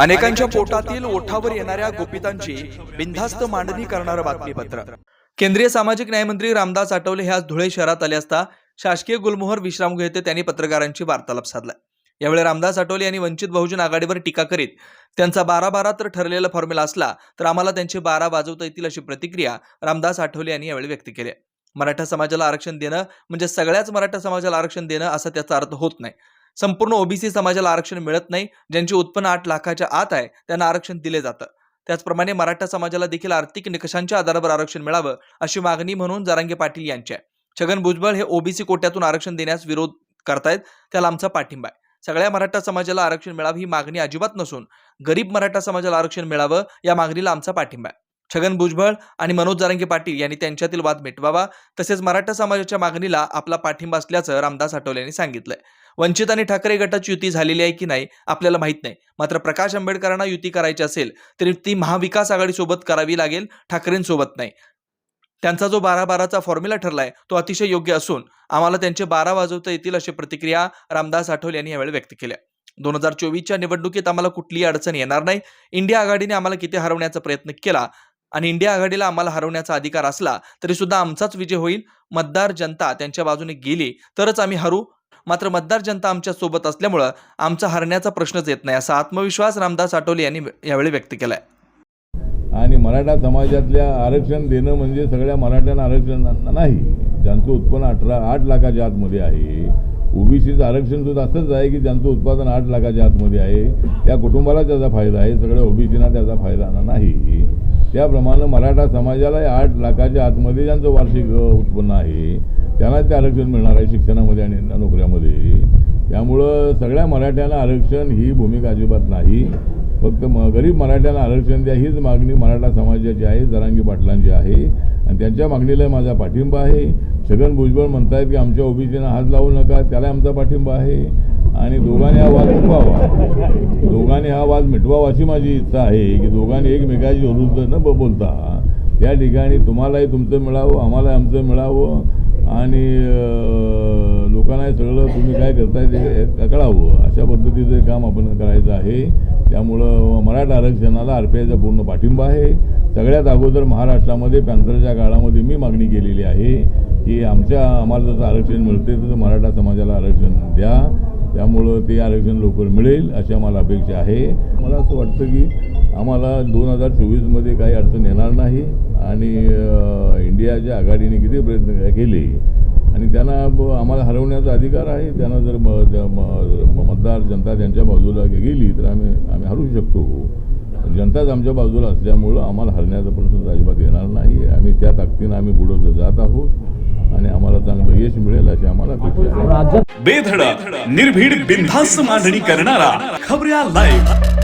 अनेकांच्या पोटातील ओठावर येणाऱ्या गोपितांची बिनधास्त मांडणी करणारं बातमीपत्र. केंद्रीय सामाजिक न्यायमंत्री रामदास आठवले हे आज धुळे शहरात आले असता शासकीय गुलमोहर विश्रामगृह येथे त्यांनी पत्रकारांची वार्तालाप साधला यावेळी रामदास आठवले यांनी वंचित बहुजन आघाडीवर टीका करीत त्यांचा बारा बारा तर ठरलेला फॉर्म्युला असला तर आम्हाला त्यांचे बारा वाजवता येतील अशी प्रतिक्रिया रामदास आठवले यांनी यावेळी व्यक्त केली मराठा समाजाला आरक्षण देणं म्हणजे सगळ्याच मराठा समाजाला आरक्षण देणं असा त्याचा अर्थ होत नाही. संपूर्ण ओबीसी समाजाला आरक्षण मिळत नाही ज्यांचे उत्पन्न आठ लाखाच्या आत आहे त्यांना आरक्षण दिले जातं. त्याचप्रमाणे मराठा समाजाला देखील आर्थिक निकषांच्या आधारावर आरक्षण मिळावं अशी मागणी म्हणून जारांगे पाटील यांची आहे. छगन भुजबळ हे ओबीसी कोट्यातून आरक्षण देण्यास विरोध करतायत त्याला आमचा पाठिंबा आहे. सगळ्या मराठा समाजाला आरक्षण मिळावं ही मागणी अजिबात नसून गरीब मराठा समाजाला आरक्षण मिळावं या मागणीला आमचा पाठिंबा आहे. छगन भुजबळ आणि मनोज जारंगे पाटील यांनी त्यांच्यातील वाद मिटवावा तसेच मराठा समाजाच्या मागणीला आपला पाठिंबा असल्याचं रामदास आठवले यांनी सांगितलंय. वंचित आणि ठाकरे गटाची युती झालेली आहे की नाही आपल्याला माहीत नाही. मात्र प्रकाश आंबेडकरांना युती करायची असेल तरी ती महाविकास आघाडीसोबत करावी लागेल ठाकरेंसोबत नाही. त्यांचा जो बारा बाराचा फॉर्म्युला ठरलाय तो अतिशय योग्य असून आम्हाला त्यांचे बारा वाजवता येतील अशी प्रतिक्रिया रामदास आठवले यांनी यावेळी व्यक्त केल्या. दोन हजार चोवीसच्या निवडणुकीत आम्हाला कुठलीही अडचण येणार नाही. इंडिया आघाडीने आम्हाला किती हरवण्याचा प्रयत्न केला आणि इंडिया आघाडीला आम्हाला हरवण्याचा अधिकार असला तरी सुद्धा आमचाच विजय होईल. मतदार जनता त्यांच्या बाजूने गेली तरच आम्ही हरू. मात्र मतदार जनता आमच्यासोबत असल्यामुळं आमचा हरण्याचा प्रश्नच येत नाही असा आत्मविश्वास रामदास आठवले यांनी यावेळी व्यक्त केलाय. आणि मराठा समाजातल्या आरक्षण देणं म्हणजे सगळ्या मराठ्यांना आरक्षण नाही. ज्यांचं उत्पन्न अठरा आठ लाखाच्या आतमध्ये आहे ओबीसीचं आरक्षण सुद्धा असंच आहे की ज्यांचं उत्पादन आठ लाखाच्या आतमध्ये आहे त्या कुटुंबाला त्याचा फायदा आहे सगळ्या ओबीसीना त्याचा फायदा नाही. त्याप्रमाणे मराठा समाजाला आठ लाखाच्या आतमध्ये ज्यांचं वार्षिक उत्पन्न आहे त्यांना ते आरक्षण मिळणार आहे शिक्षणामध्ये आणि नोकऱ्यामध्ये. त्यामुळं सगळ्या मराठ्यांना आरक्षण ही भूमिका अजिबात नाही. फक्त म गरीब मराठ्यांना आरक्षण द्या हीच मागणी मराठा समाजाची आहे जरांगी पाटलांची आहे. आणि त्यांच्या मागणीला माझा पाठिंबा आहे. छगन भुजबळ म्हणतायत की आमच्या ओबीसीना हात लावू नका त्याला आमचा पाठिंबा आहे. आणि दोघांनी हा वाद मिटवावा. दोघांनी हा वाद मिटवावा अशी माझी इच्छा आहे की दोघांनी एकमेकाची विरुद्ध न ब- बोलता त्या ठिकाणी तुम्हालाही तुमचं मिळावं आम्हालाही आमचं मिळावं आणि लोकांनाही लोकांना सगळं तुम्ही काय करताय ते कळावं. अशा पद्धतीचं काम आपण करायचं आहे. त्यामुळं मराठा आरक्षणाला आर पी आयचा पूर्ण पाठिंबा आहे. सगळ्यात अगोदर महाराष्ट्रामध्ये पॅन्थरच्या काळामध्ये मी मागणी केलेली आहे की आमच्या आम्हाला जसं आरक्षण मिळते तसं मराठा समाजाला आरक्षण द्या. त्यामुळं ते आरक्षण लवकर मिळेल अशी आम्हाला अपेक्षा आहे. मला असं वाटतं की आम्हाला दोन हजार चोवीसमध्ये काही अडचण येणार नाही आणि इंडियाच्या आघाडीने किती प्रयत्न केले आणि त्यांना ब- आम्हाला हरवण्याचा अधिकार आहे. त्यांना जर म- त्या म- मतदार जनता त्यांच्या बाजूला गेली तर आम्ही आम्ही हरू शकतो. जनताच आमच्या बाजूला असल्यामुळं आम्हाला हरण्याचा प्रश्न अजिबात येणार नाही. आम्ही त्या ताकदीनं आम्ही पुढं जात आहोत. आणि आम्हाला चांगलं यश मिळेल अशी आम्हाला अपेक्षा आहे. बेधडक निर्भीड बिनधास्त मांडणी करणारा खबऱ्या लाईव्ह